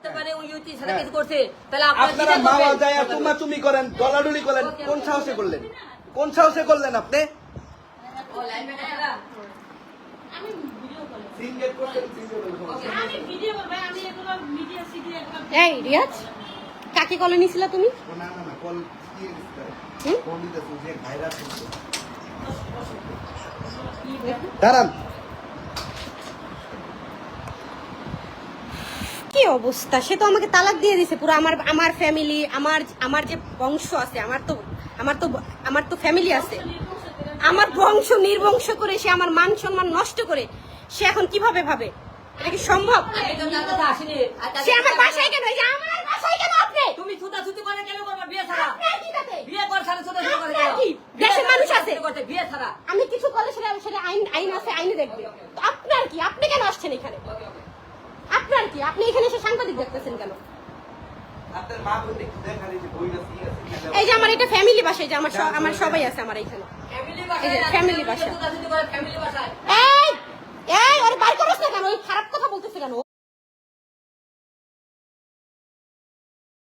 আপনারা আপনারা মামা যায় তুমা তুমি করেন ডলাডুলি করেন কোন সাহসে করলেন? কোন সাহসে করলেন আপনি? ম্যান সারা আমি ভিডিও করি সিঙ্গেল করছেন সিঙ্গেল আমি ভিডিও করব আমি এগুলো মিডিয়া সিডি এগুলো এই রিয়াজ কাকে কলে নিছিলা তুমি না না না কল দিয়ে দিতে হুম? কল দিতে যে ভাইরাস হচ্ছে দাঁড়ান কি অবস্থা? সে তো আমাকে তালাক দিয়ে দিছে পুরো আমার আমার ফ্যামিলি আমার আমার যে বংশ আছে আমার তো আমার তো আমার তো ফ্যামিলি আছে। আমার বংশ নির্বংশ করে সে আমার মান সম্মান নষ্ট করে সে এখন কীভাবে ভাবে? এটা কি সম্ভব? সে আমার বাসায় কেন? আমার বাসায় কেন আপনি? তুমি ছুতা ছুতি করে কেন করবা বিয়ে ছাড়া? আপনার কি তাতে? বিয়ে কর ছাড়া ছুতা ছুতি করে আপনার কেন? কি? বিয়ে দেশের মানুষ আছে। বিয়ে ছাড়া? আমি কিছু করলে সেটা সেটা আইন আইন আছে আইনে দেখবে। তো আপনার কি? আপনি কেন আসছেন এখানে? আপনার কি? আপনি এখানে এসে সাংবাদিক দেখতেছেন কেন? এই যে আমার এটা ফ্যামিলি বাসায় যে আমার আমার সবাই আছে আমার এখানে। ফ্যামিলি বাসা। ফ্যামিলি বাসায়।